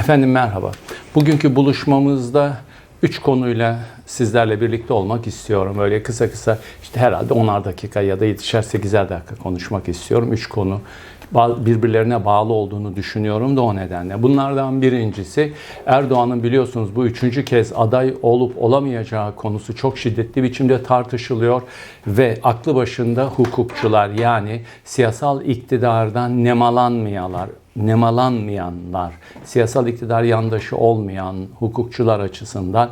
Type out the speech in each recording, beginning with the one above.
Efendim merhaba. Bugünkü buluşmamızda üç konuyla sizlerle birlikte olmak istiyorum. Böyle kısa kısa işte herhalde 10'ar dakika ya da yetişer 8'er dakika konuşmak istiyorum. Üç konu birbirlerine bağlı olduğunu düşünüyorum da o nedenle. Bunlardan birincisi Erdoğan'ın biliyorsunuz bu üçüncü kez aday olup olamayacağı konusu çok şiddetli biçimde tartışılıyor ve aklı başında hukukçular yani siyasal iktidardan nemalanmayanlar, nemalanmayanlar, siyasal iktidar yandaşı olmayan hukukçular açısından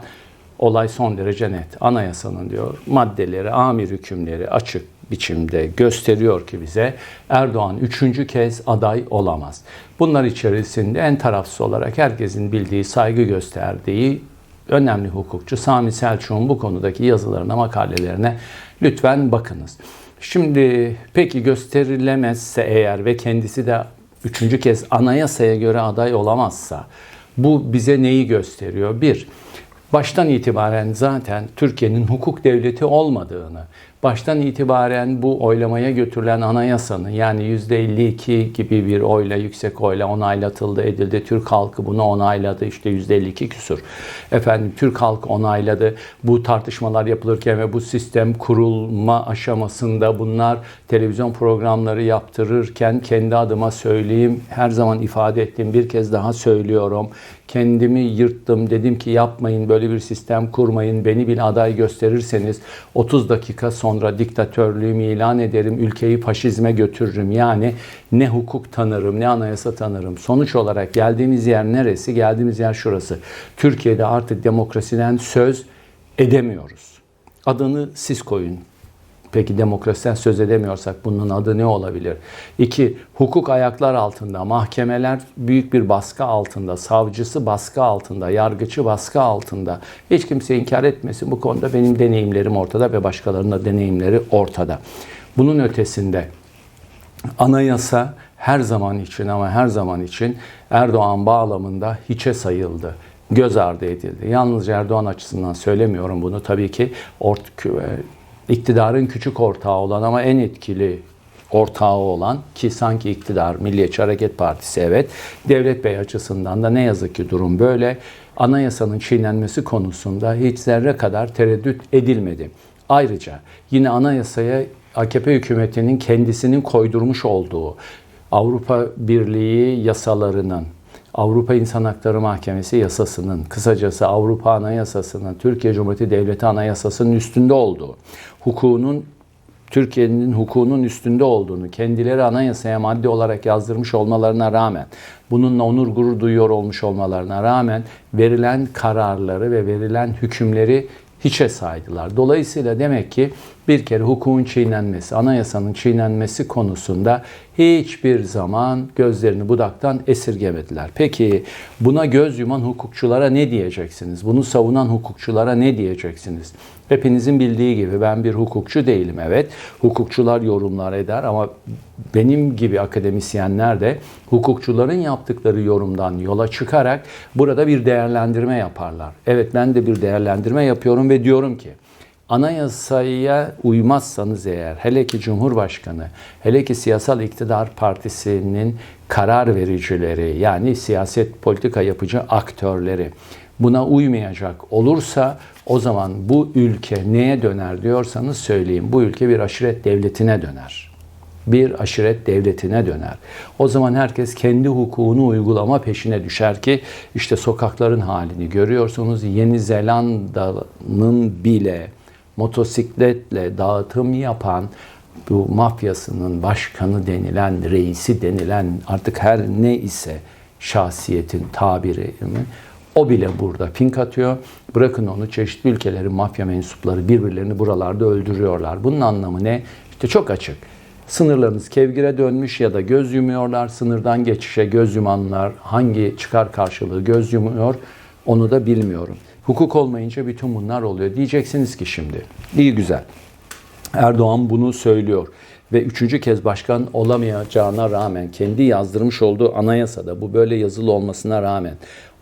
olay son derece net. Anayasanın diyor maddeleri, amir hükümleri açık biçimde gösteriyor ki bize Erdoğan üçüncü kez aday olamaz. Bunlar içerisinde en tarafsız olarak herkesin bildiği, saygı gösterdiği önemli hukukçu Sami Selçuk'un bu konudaki yazılarına, makalelerine lütfen bakınız. Şimdi peki gösterilemezse eğer ve kendisi de üçüncü kez anayasaya göre aday olamazsa bu bize neyi gösteriyor? Bir, baştan itibaren zaten Türkiye'nin hukuk devleti olmadığını, baştan itibaren bu oylamaya götürülen anayasanın yani %52 gibi bir oyla, yüksek oyla onaylatıldı, edildi. Türk halkı bunu onayladı. işte %52 küsur. Efendim Türk halkı onayladı. Bu tartışmalar yapılırken ve bu sistem kurulma aşamasında bunlar televizyon programları yaptırırken kendi adıma söyleyeyim, her zaman ifade ettiğim bir kez daha söylüyorum. Kendimi yırttım. Dedim ki yapmayın böyle bir sistem kurmayın. Beni bir aday gösterirseniz 30 dakika sonra diktatörlüğümü ilan ederim. Ülkeyi faşizme götürürüm. Yani ne hukuk tanırım ne anayasa tanırım. Sonuç olarak geldiğimiz yer neresi? Geldiğimiz yer şurası. Türkiye'de artık demokrasiden söz edemiyoruz. Adını siz koyun. Peki demokrasiden söz edemiyorsak bunun adı ne olabilir? İki, hukuk ayaklar altında, mahkemeler büyük bir baskı altında, savcısı baskı altında, yargıcı baskı altında. Hiç kimse inkar etmesin bu konuda benim deneyimlerim ortada ve başkalarının da deneyimleri ortada. Bunun ötesinde anayasa her zaman için ama her zaman için Erdoğan bağlamında hiçe sayıldı göz ardı edildi. Yalnızca Erdoğan açısından söylemiyorum bunu. Tabii ki ort iktidarın küçük ortağı olan ama en etkili ortağı olan ki sanki iktidar Milliyetçi Hareket Partisi evet Devlet Bey açısından da ne yazık ki durum böyle. Anayasanın çiğnenmesi konusunda hiç zerre kadar tereddüt edilmedi. Ayrıca yine anayasaya AKP hükümetinin kendisinin koydurmuş olduğu Avrupa Birliği yasalarının Avrupa İnsan Hakları Mahkemesi yasasının, kısacası Avrupa Anayasası'nın, Türkiye Cumhuriyeti Devleti Anayasası'nın üstünde olduğu, hukukunun Türkiye'nin hukukunun üstünde olduğunu kendileri anayasaya madde olarak yazdırmış olmalarına rağmen, bununla onur gurur duyuyor olmuş olmalarına rağmen verilen kararları ve verilen hükümleri hiçe saydılar. Dolayısıyla demek ki bir kere hukukun çiğnenmesi, anayasanın çiğnenmesi konusunda hiçbir zaman gözlerini budaktan esirgemediler. Peki buna göz yuman hukukçulara ne diyeceksiniz? Bunu savunan hukukçulara ne diyeceksiniz? Hepinizin bildiği gibi ben bir hukukçu değilim evet. Hukukçular yorumlar eder ama benim gibi akademisyenler de hukukçuların yaptıkları yorumdan yola çıkarak burada bir değerlendirme yaparlar. Evet ben de bir değerlendirme yapıyorum ve diyorum ki anayasaya uymazsanız eğer hele ki Cumhurbaşkanı, hele ki siyasal iktidar partisinin karar vericileri yani siyaset politika yapıcı aktörleri buna uymayacak olursa o zaman bu ülke neye döner diyorsanız söyleyeyim. Bu ülke bir aşiret devletine döner. Bir aşiret devletine döner. O zaman herkes kendi hukukunu uygulama peşine düşer ki işte sokakların halini görüyorsunuz. Yeni Zelanda'nın bile motosikletle dağıtım yapan bu mafyasının başkanı denilen, reisi denilen artık her ne ise şahsiyetin tabiri? O bile burada pink atıyor. Bırakın onu çeşitli ülkelerin mafya mensupları birbirlerini buralarda öldürüyorlar. Bunun anlamı ne? İşte çok açık. Sınırlarınız kevgire dönmüş ya da göz yumuyorlar. Sınırdan geçişe göz yumanlar hangi çıkar karşılığı göz yumuyor onu da bilmiyorum. Hukuk olmayınca bütün bunlar oluyor. Diyeceksiniz ki şimdi. İyi güzel. Erdoğan bunu söylüyor ve üçüncü kez başkan olamayacağına rağmen kendi yazdırmış olduğu anayasada bu böyle yazılı olmasına rağmen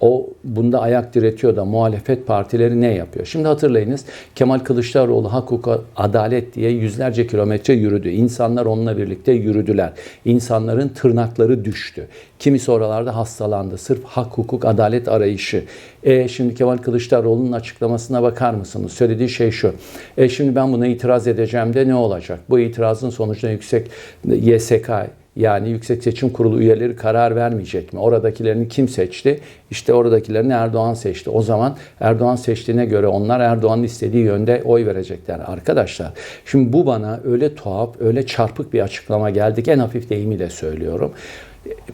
O bunda ayak diretiyor da muhalefet partileri ne yapıyor? Şimdi hatırlayınız Kemal Kılıçdaroğlu hak hukuk adalet diye yüzlerce kilometre yürüdü. İnsanlar onunla birlikte yürüdüler. İnsanların tırnakları düştü. Kimisi oralarda hastalandı. Sırf hak hukuk adalet arayışı. E şimdi Kemal Kılıçdaroğlu'nun açıklamasına bakar mısınız? Söylediği şey şu. E şimdi ben buna itiraz edeceğim de ne olacak? Bu itirazın sonucunda yüksek YSK yani Yüksek Seçim Kurulu üyeleri karar vermeyecek mi? Oradakilerini kim seçti? İşte oradakilerini Erdoğan seçti. O zaman Erdoğan seçtiğine göre onlar Erdoğan'ın istediği yönde oy verecekler. Arkadaşlar şimdi bu bana öyle tuhaf, öyle çarpık bir açıklama geldik. En hafif deyimiyle söylüyorum.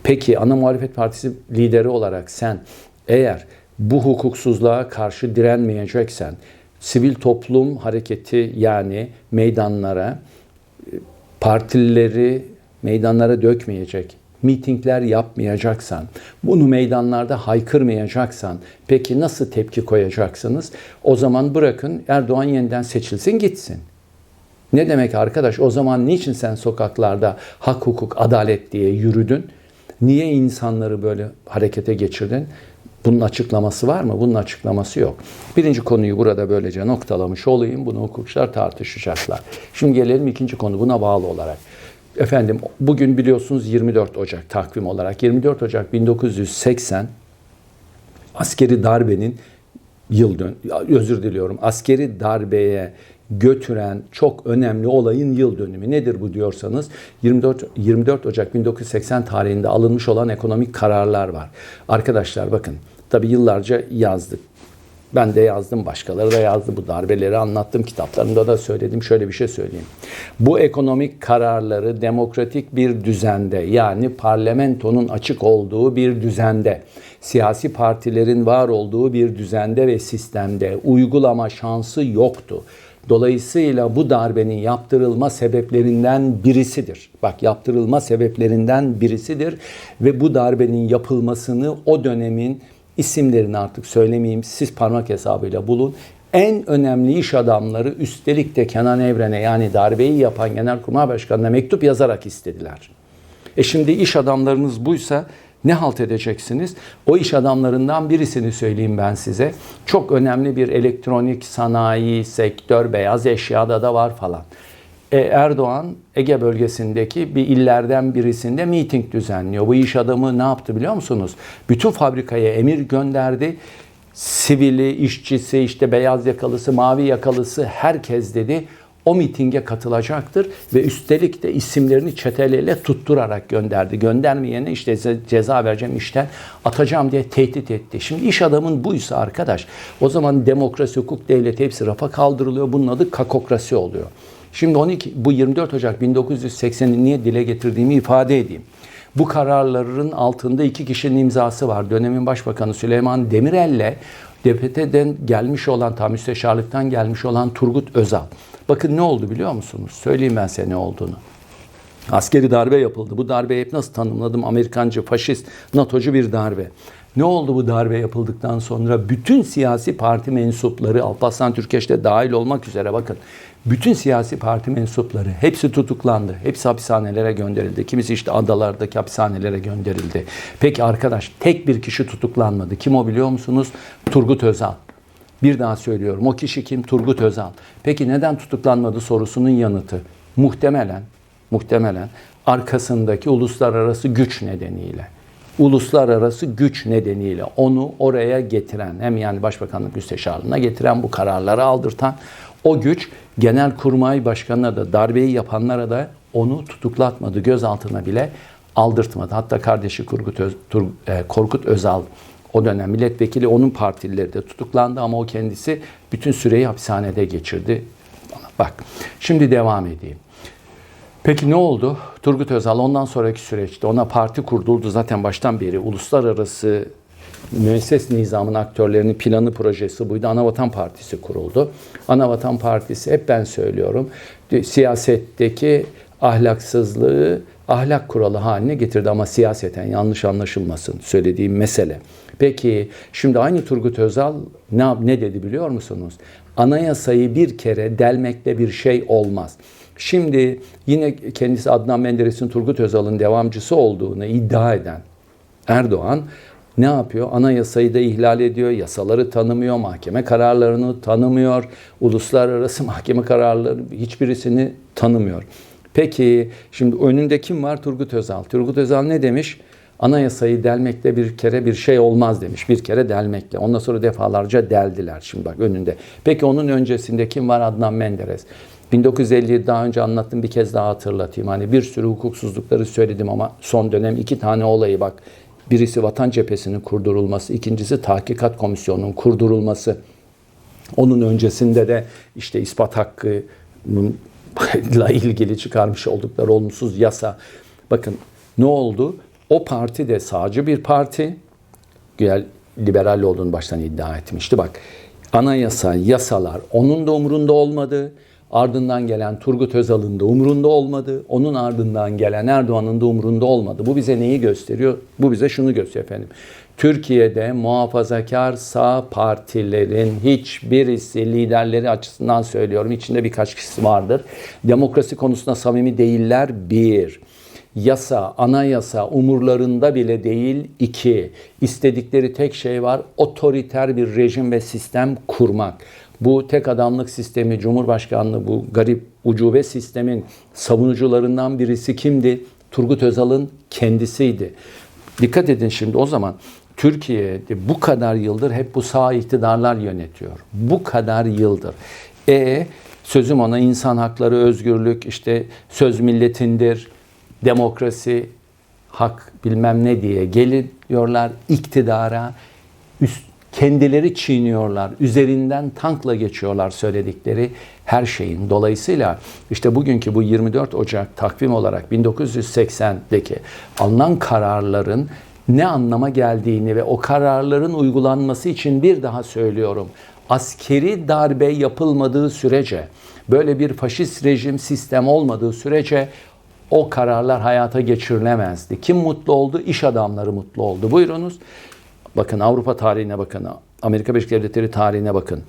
Peki ana muhalefet partisi lideri olarak sen eğer bu hukuksuzluğa karşı direnmeyeceksen sivil toplum hareketi yani meydanlara partilileri meydanlara dökmeyecek, mitingler yapmayacaksan, bunu meydanlarda haykırmayacaksan peki nasıl tepki koyacaksınız? O zaman bırakın Erdoğan yeniden seçilsin gitsin. Ne demek arkadaş? O zaman niçin sen sokaklarda hak, hukuk, adalet diye yürüdün? Niye insanları böyle harekete geçirdin? Bunun açıklaması var mı? Bunun açıklaması yok. Birinci konuyu burada böylece noktalamış olayım. Bunu hukukçular tartışacaklar. Şimdi gelelim ikinci konu buna bağlı olarak. Efendim bugün biliyorsunuz 24 Ocak takvim olarak 24 Ocak 1980 askeri darbenin yıl dön özür diliyorum askeri darbeye götüren çok önemli olayın yıl dönümü. Nedir bu diyorsanız 24 24 Ocak 1980 tarihinde alınmış olan ekonomik kararlar var. Arkadaşlar bakın tabi yıllarca yazdık. Ben de yazdım, başkaları da yazdı. Bu darbeleri anlattım, kitaplarımda da söyledim. Şöyle bir şey söyleyeyim. Bu ekonomik kararları demokratik bir düzende yani parlamentonun açık olduğu bir düzende, siyasi partilerin var olduğu bir düzende ve sistemde uygulama şansı yoktu. Dolayısıyla bu darbenin yaptırılma sebeplerinden birisidir. Bak yaptırılma sebeplerinden birisidir ve bu darbenin yapılmasını o dönemin isimlerini artık söylemeyeyim siz parmak hesabıyla bulun. En önemli iş adamları üstelik de Kenan Evren'e yani darbeyi yapan Genelkurmay Başkanı'na mektup yazarak istediler. E şimdi iş adamlarınız buysa ne halt edeceksiniz? O iş adamlarından birisini söyleyeyim ben size. Çok önemli bir elektronik sanayi, sektör, beyaz eşyada da var falan. E, Erdoğan Ege bölgesindeki bir illerden birisinde miting düzenliyor. Bu iş adamı ne yaptı biliyor musunuz? Bütün fabrikaya emir gönderdi. Sivili, işçisi, işte beyaz yakalısı, mavi yakalısı herkes dedi o mitinge katılacaktır ve üstelik de isimlerini çeteleyle tutturarak gönderdi. Göndermeyene işte ceza vereceğim işten atacağım diye tehdit etti. Şimdi iş adamın buysa arkadaş o zaman demokrasi, hukuk devleti hepsi rafa kaldırılıyor. Bunun adı kakokrasi oluyor. Şimdi 12 bu 24 Ocak 1980'i niye dile getirdiğimi ifade edeyim. Bu kararların altında iki kişinin imzası var. Dönemin Başbakanı Süleyman Demirel ile DPT'den gelmiş olan, tam müsteşarlıktan gelmiş olan Turgut Özal. Bakın ne oldu biliyor musunuz? Söyleyeyim ben size ne olduğunu. Askeri darbe yapıldı. Bu darbeyi hep nasıl tanımladım? Amerikancı, faşist, NATO'cu bir darbe. Ne oldu bu darbe yapıldıktan sonra? Bütün siyasi parti mensupları, Alparslan Türkeş de dahil olmak üzere bakın. Bütün siyasi parti mensupları hepsi tutuklandı. Hepsi hapishanelere gönderildi. Kimisi işte adalardaki hapishanelere gönderildi. Peki arkadaş tek bir kişi tutuklanmadı. Kim o biliyor musunuz? Turgut Özal. Bir daha söylüyorum. O kişi kim? Turgut Özal. Peki neden tutuklanmadı sorusunun yanıtı. Muhtemelen, muhtemelen arkasındaki uluslararası güç nedeniyle uluslararası güç nedeniyle onu oraya getiren hem yani Başbakanlık Müsteşarlığına getiren bu kararları aldırtan o güç Genelkurmay Başkanı'na da darbeyi yapanlara da onu tutuklatmadı. Gözaltına bile aldırtmadı. Hatta kardeşi Korkut, Öz, Tur, e, Korkut Özal o dönem milletvekili onun partilileri de tutuklandı ama o kendisi bütün süreyi hapishanede geçirdi. Bak şimdi devam edeyim. Peki ne oldu? Turgut Özal ondan sonraki süreçte ona parti kurdurdu zaten baştan beri uluslararası müesses nizamın aktörlerinin planı projesi buydu. Anavatan Partisi kuruldu. Anavatan Partisi hep ben söylüyorum siyasetteki ahlaksızlığı ahlak kuralı haline getirdi ama siyaseten yanlış anlaşılmasın söylediğim mesele. Peki şimdi aynı Turgut Özal ne, ne dedi biliyor musunuz? Anayasayı bir kere delmekle bir şey olmaz. Şimdi yine kendisi Adnan Menderes'in Turgut Özal'ın devamcısı olduğunu iddia eden Erdoğan ne yapıyor? Anayasayı da ihlal ediyor, yasaları tanımıyor, mahkeme kararlarını tanımıyor, uluslararası mahkeme kararları hiçbirisini tanımıyor. Peki şimdi önünde kim var? Turgut Özal. Turgut Özal ne demiş? Anayasayı delmekle bir kere bir şey olmaz demiş. Bir kere delmekle. Ondan sonra defalarca deldiler. Şimdi bak önünde. Peki onun öncesinde kim var? Adnan Menderes. 1950'yi daha önce anlattım bir kez daha hatırlatayım. Hani bir sürü hukuksuzlukları söyledim ama son dönem iki tane olayı bak. Birisi Vatan Cephesi'nin kurdurulması, ikincisi Tahkikat Komisyonu'nun kurdurulması. Onun öncesinde de işte ispat hakkıyla ilgili çıkarmış oldukları olumsuz yasa. Bakın ne oldu? O parti de sağcı bir parti. Güzel liberal olduğunu baştan iddia etmişti. Bak anayasa, yasalar onun da umurunda olmadı. Ardından gelen Turgut Özal'ın da umurunda olmadı. Onun ardından gelen Erdoğan'ın da umurunda olmadı. Bu bize neyi gösteriyor? Bu bize şunu gösteriyor efendim. Türkiye'de muhafazakar sağ partilerin hiçbirisi liderleri açısından söylüyorum. içinde birkaç kişi vardır. Demokrasi konusunda samimi değiller. Bir yasa, anayasa umurlarında bile değil. iki istedikleri tek şey var. Otoriter bir rejim ve sistem kurmak. Bu tek adamlık sistemi, Cumhurbaşkanlığı bu garip ucube sistemin savunucularından birisi kimdi? Turgut Özal'ın kendisiydi. Dikkat edin şimdi o zaman Türkiye'de bu kadar yıldır hep bu sağ iktidarlar yönetiyor. Bu kadar yıldır. E sözüm ona insan hakları, özgürlük, işte söz milletindir, demokrasi, hak bilmem ne diye geliyorlar iktidara. Üst, kendileri çiğniyorlar. Üzerinden tankla geçiyorlar söyledikleri her şeyin. Dolayısıyla işte bugünkü bu 24 Ocak takvim olarak 1980'deki alınan kararların ne anlama geldiğini ve o kararların uygulanması için bir daha söylüyorum. Askeri darbe yapılmadığı sürece, böyle bir faşist rejim sistem olmadığı sürece o kararlar hayata geçirilemezdi. Kim mutlu oldu? İş adamları mutlu oldu. Buyurunuz. Bakın Avrupa tarihine bakın. Amerika Birleşik Devletleri tarihine bakın.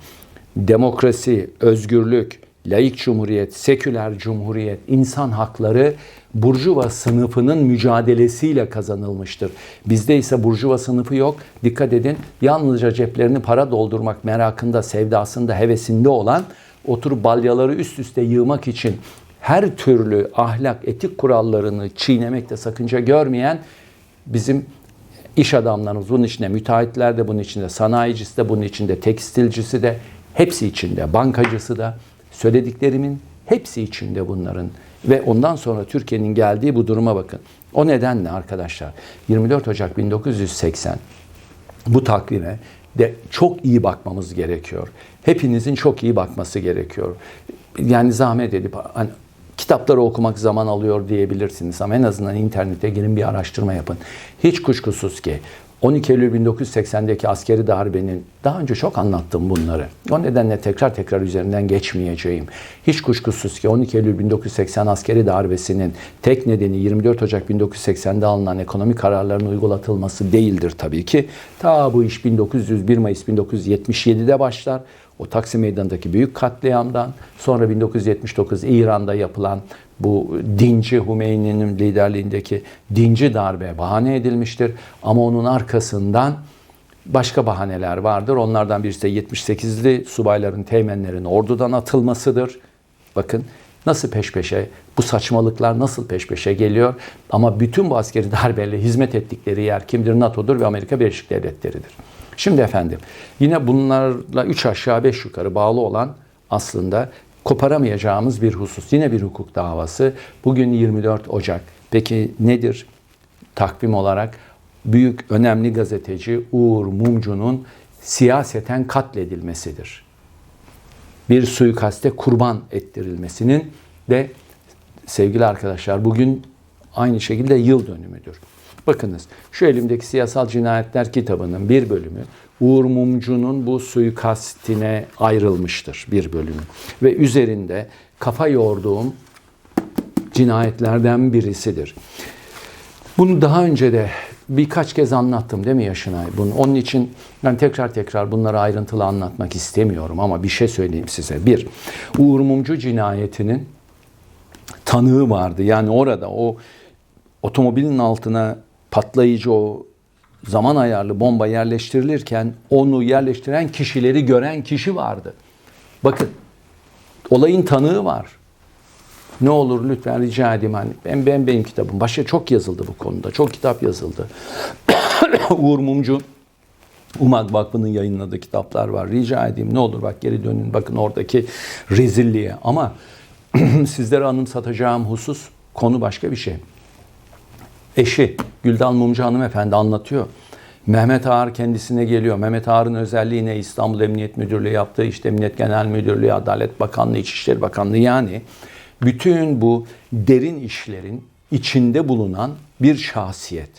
Demokrasi, özgürlük, laik cumhuriyet, seküler cumhuriyet, insan hakları burjuva sınıfının mücadelesiyle kazanılmıştır. Bizde ise burjuva sınıfı yok. Dikkat edin yalnızca ceplerini para doldurmak merakında, sevdasında, hevesinde olan oturup balyaları üst üste yığmak için her türlü ahlak, etik kurallarını çiğnemekte sakınca görmeyen bizim iş adamlarımız bunun içinde, müteahhitler de bunun içinde, sanayicisi de bunun içinde, tekstilcisi de hepsi içinde, bankacısı da söylediklerimin hepsi içinde bunların. Ve ondan sonra Türkiye'nin geldiği bu duruma bakın. O nedenle arkadaşlar 24 Ocak 1980 bu takvime de çok iyi bakmamız gerekiyor. Hepinizin çok iyi bakması gerekiyor. Yani zahmet edip hani kitapları okumak zaman alıyor diyebilirsiniz ama en azından internete girin bir araştırma yapın. Hiç kuşkusuz ki 12 Eylül 1980'deki askeri darbenin daha önce çok anlattım bunları. O nedenle tekrar tekrar üzerinden geçmeyeceğim. Hiç kuşkusuz ki 12 Eylül 1980 askeri darbesinin tek nedeni 24 Ocak 1980'de alınan ekonomik kararların uygulatılması değildir tabii ki. Ta bu iş 1901 Mayıs 1977'de başlar. O Taksim Meydanı'ndaki büyük katliamdan sonra 1979 İran'da yapılan bu dinci Hümeyni'nin liderliğindeki dinci darbe bahane edilmiştir. Ama onun arkasından başka bahaneler vardır. Onlardan birisi de 78'li subayların, teğmenlerin ordudan atılmasıdır. Bakın nasıl peş peşe, bu saçmalıklar nasıl peş peşe geliyor. Ama bütün bu askeri darbeyle hizmet ettikleri yer kimdir? NATO'dur ve Amerika Birleşik Devletleri'dir. Şimdi efendim yine bunlarla üç aşağı beş yukarı bağlı olan aslında koparamayacağımız bir husus. Yine bir hukuk davası. Bugün 24 Ocak. Peki nedir takvim olarak? Büyük önemli gazeteci Uğur Mumcu'nun siyaseten katledilmesidir. Bir suikaste kurban ettirilmesinin de sevgili arkadaşlar bugün aynı şekilde yıl dönümüdür. Bakınız şu elimdeki Siyasal Cinayetler kitabının bir bölümü Uğur Mumcu'nun bu suikastine ayrılmıştır bir bölümü. Ve üzerinde kafa yorduğum cinayetlerden birisidir. Bunu daha önce de birkaç kez anlattım değil mi Yaşınay? Bunu, onun için ben tekrar tekrar bunları ayrıntılı anlatmak istemiyorum ama bir şey söyleyeyim size. Bir, Uğur Mumcu cinayetinin tanığı vardı. Yani orada o otomobilin altına patlayıcı o zaman ayarlı bomba yerleştirilirken onu yerleştiren kişileri gören kişi vardı. Bakın olayın tanığı var. Ne olur lütfen rica edeyim hani ben, ben benim kitabım. Başka çok yazıldı bu konuda. Çok kitap yazıldı. Uğur Mumcu Umag Vakfı'nın yayınladığı kitaplar var. Rica edeyim ne olur bak geri dönün bakın oradaki rezilliğe. Ama sizlere anımsatacağım husus konu başka bir şey. Eşi Güldal Mumcu hanımefendi anlatıyor. Mehmet Ağar kendisine geliyor. Mehmet Ağar'ın özelliği ne? İstanbul Emniyet Müdürlüğü yaptığı işte Emniyet Genel Müdürlüğü, Adalet Bakanlığı, İçişleri Bakanlığı yani bütün bu derin işlerin içinde bulunan bir şahsiyet.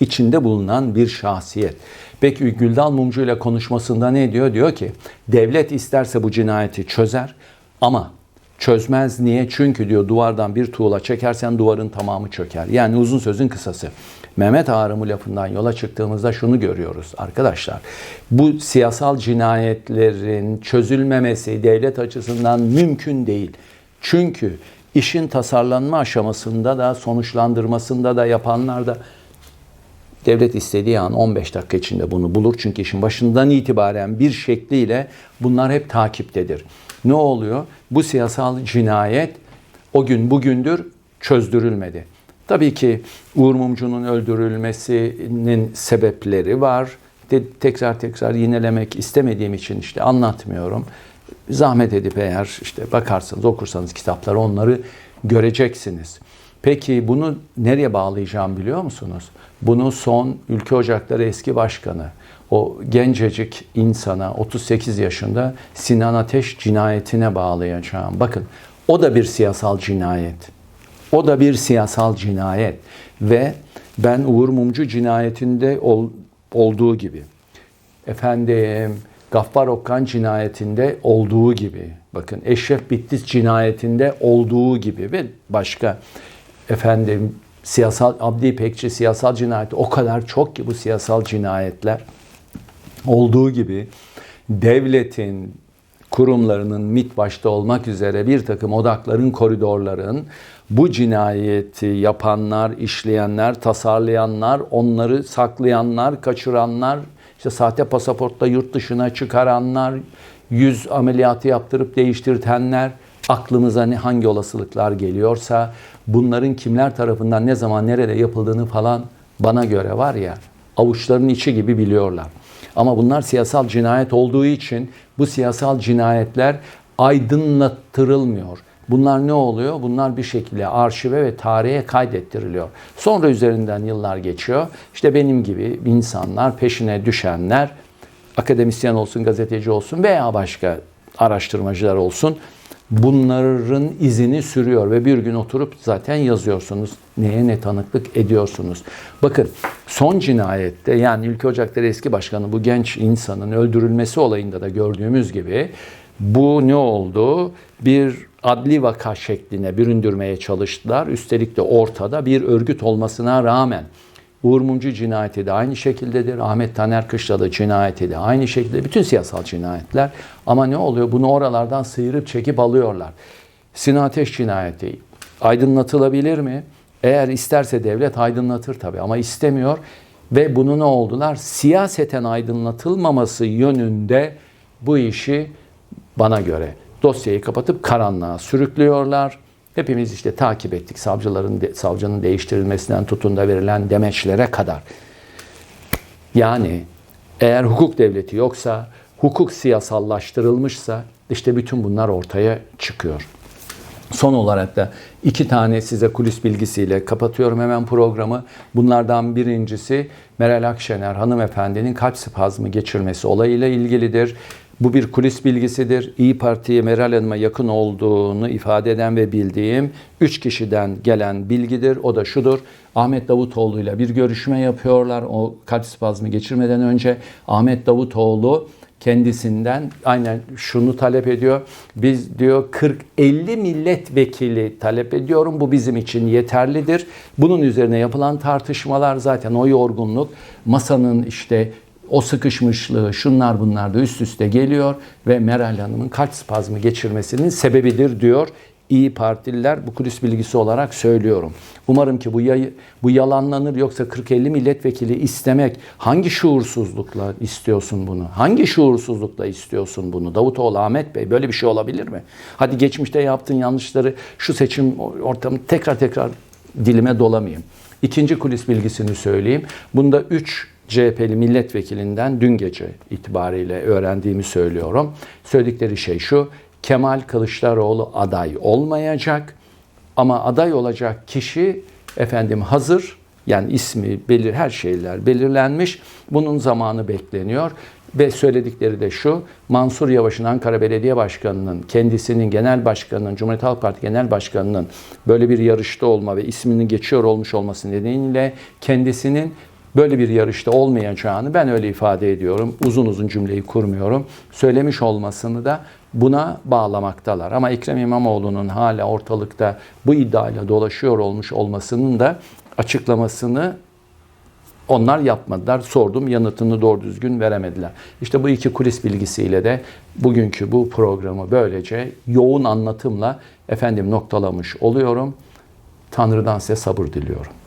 İçinde bulunan bir şahsiyet. Peki Güldal Mumcu ile konuşmasında ne diyor? Diyor ki devlet isterse bu cinayeti çözer ama çözmez. Niye? Çünkü diyor duvardan bir tuğla çekersen duvarın tamamı çöker. Yani uzun sözün kısası. Mehmet Ağrım'ı lafından yola çıktığımızda şunu görüyoruz arkadaşlar. Bu siyasal cinayetlerin çözülmemesi devlet açısından mümkün değil. Çünkü işin tasarlanma aşamasında da sonuçlandırmasında da yapanlar da devlet istediği an 15 dakika içinde bunu bulur. Çünkü işin başından itibaren bir şekliyle bunlar hep takiptedir. Ne oluyor? Bu siyasal cinayet o gün bugündür çözdürülmedi. Tabii ki Uğur Mumcu'nun öldürülmesinin sebepleri var. De, tekrar tekrar yinelemek istemediğim için işte anlatmıyorum. Zahmet edip eğer işte bakarsanız okursanız kitapları onları göreceksiniz. Peki bunu nereye bağlayacağım biliyor musunuz? Bunu son Ülke Ocakları eski başkanı, o gencecik insana 38 yaşında Sinan Ateş cinayetine bağlayacağım. Bakın o da bir siyasal cinayet. O da bir siyasal cinayet ve ben Uğur Mumcu cinayetinde ol, olduğu gibi efendim Gaffar Okkan cinayetinde olduğu gibi bakın Eşref Bitlis cinayetinde olduğu gibi ve başka efendim siyasal Abdi İpekçi siyasal cinayeti o kadar çok ki bu siyasal cinayetler olduğu gibi devletin kurumlarının MİT başta olmak üzere bir takım odakların, koridorların bu cinayeti yapanlar, işleyenler, tasarlayanlar, onları saklayanlar, kaçıranlar, işte sahte pasaportla yurt dışına çıkaranlar, yüz ameliyatı yaptırıp değiştirtenler, aklımıza ne hangi olasılıklar geliyorsa bunların kimler tarafından ne zaman nerede yapıldığını falan bana göre var ya avuçların içi gibi biliyorlar. Ama bunlar siyasal cinayet olduğu için bu siyasal cinayetler aydınlattırılmıyor. Bunlar ne oluyor? Bunlar bir şekilde arşive ve tarihe kaydettiriliyor. Sonra üzerinden yıllar geçiyor. İşte benim gibi insanlar, peşine düşenler, akademisyen olsun, gazeteci olsun veya başka araştırmacılar olsun bunların izini sürüyor ve bir gün oturup zaten yazıyorsunuz. Neye ne tanıklık ediyorsunuz. Bakın son cinayette yani Ülke Ocakları eski başkanı bu genç insanın öldürülmesi olayında da gördüğümüz gibi bu ne oldu? Bir adli vaka şekline büründürmeye çalıştılar. Üstelik de ortada bir örgüt olmasına rağmen Uğur Mumcu cinayeti de aynı şekildedir. Ahmet Taner Kışlalı cinayeti de aynı şekilde. Bütün siyasal cinayetler. Ama ne oluyor? Bunu oralardan sıyırıp çekip alıyorlar. Sinan Ateş cinayeti aydınlatılabilir mi? Eğer isterse devlet aydınlatır tabii ama istemiyor. Ve bunu ne oldular? Siyaseten aydınlatılmaması yönünde bu işi bana göre dosyayı kapatıp karanlığa sürüklüyorlar. Hepimiz işte takip ettik savcıların savcının değiştirilmesinden tutun da verilen demeçlere kadar. Yani eğer hukuk devleti yoksa, hukuk siyasallaştırılmışsa işte bütün bunlar ortaya çıkıyor. Son olarak da iki tane size kulis bilgisiyle kapatıyorum hemen programı. Bunlardan birincisi Meral Akşener hanımefendinin kalp spazmı geçirmesi olayıyla ilgilidir. Bu bir kulis bilgisidir. İyi Parti'ye Meral Hanım'a yakın olduğunu ifade eden ve bildiğim üç kişiden gelen bilgidir. O da şudur. Ahmet Davutoğlu ile bir görüşme yapıyorlar. O kalp spazmı geçirmeden önce Ahmet Davutoğlu kendisinden aynen şunu talep ediyor. Biz diyor 40-50 milletvekili talep ediyorum. Bu bizim için yeterlidir. Bunun üzerine yapılan tartışmalar zaten o yorgunluk masanın işte o sıkışmışlığı şunlar bunlar da üst üste geliyor ve Meral Hanım'ın kalp spazmı geçirmesinin sebebidir diyor. İyi Partililer bu kulis bilgisi olarak söylüyorum. Umarım ki bu yayı, bu yalanlanır yoksa 40-50 milletvekili istemek hangi şuursuzlukla istiyorsun bunu? Hangi şuursuzlukla istiyorsun bunu? Davutoğlu Ahmet Bey böyle bir şey olabilir mi? Hadi geçmişte yaptığın yanlışları şu seçim ortamı tekrar tekrar dilime dolamayayım. İkinci kulis bilgisini söyleyeyim. Bunda 3 CHP'li milletvekilinden dün gece itibariyle öğrendiğimi söylüyorum. Söyledikleri şey şu. Kemal Kılıçdaroğlu aday olmayacak ama aday olacak kişi efendim hazır yani ismi belir her şeyler belirlenmiş. Bunun zamanı bekleniyor ve söyledikleri de şu. Mansur Yavaş'ın Ankara Belediye Başkanı'nın kendisinin genel başkanının Cumhuriyet Halk Partisi genel başkanının böyle bir yarışta olma ve isminin geçiyor olmuş olması nedeniyle kendisinin böyle bir yarışta olmayacağını ben öyle ifade ediyorum. Uzun uzun cümleyi kurmuyorum. Söylemiş olmasını da buna bağlamaktalar. Ama Ekrem İmamoğlu'nun hala ortalıkta bu iddiayla dolaşıyor olmuş olmasının da açıklamasını onlar yapmadılar. Sordum yanıtını doğru düzgün veremediler. İşte bu iki kulis bilgisiyle de bugünkü bu programı böylece yoğun anlatımla efendim noktalamış oluyorum. Tanrı'dan size sabır diliyorum.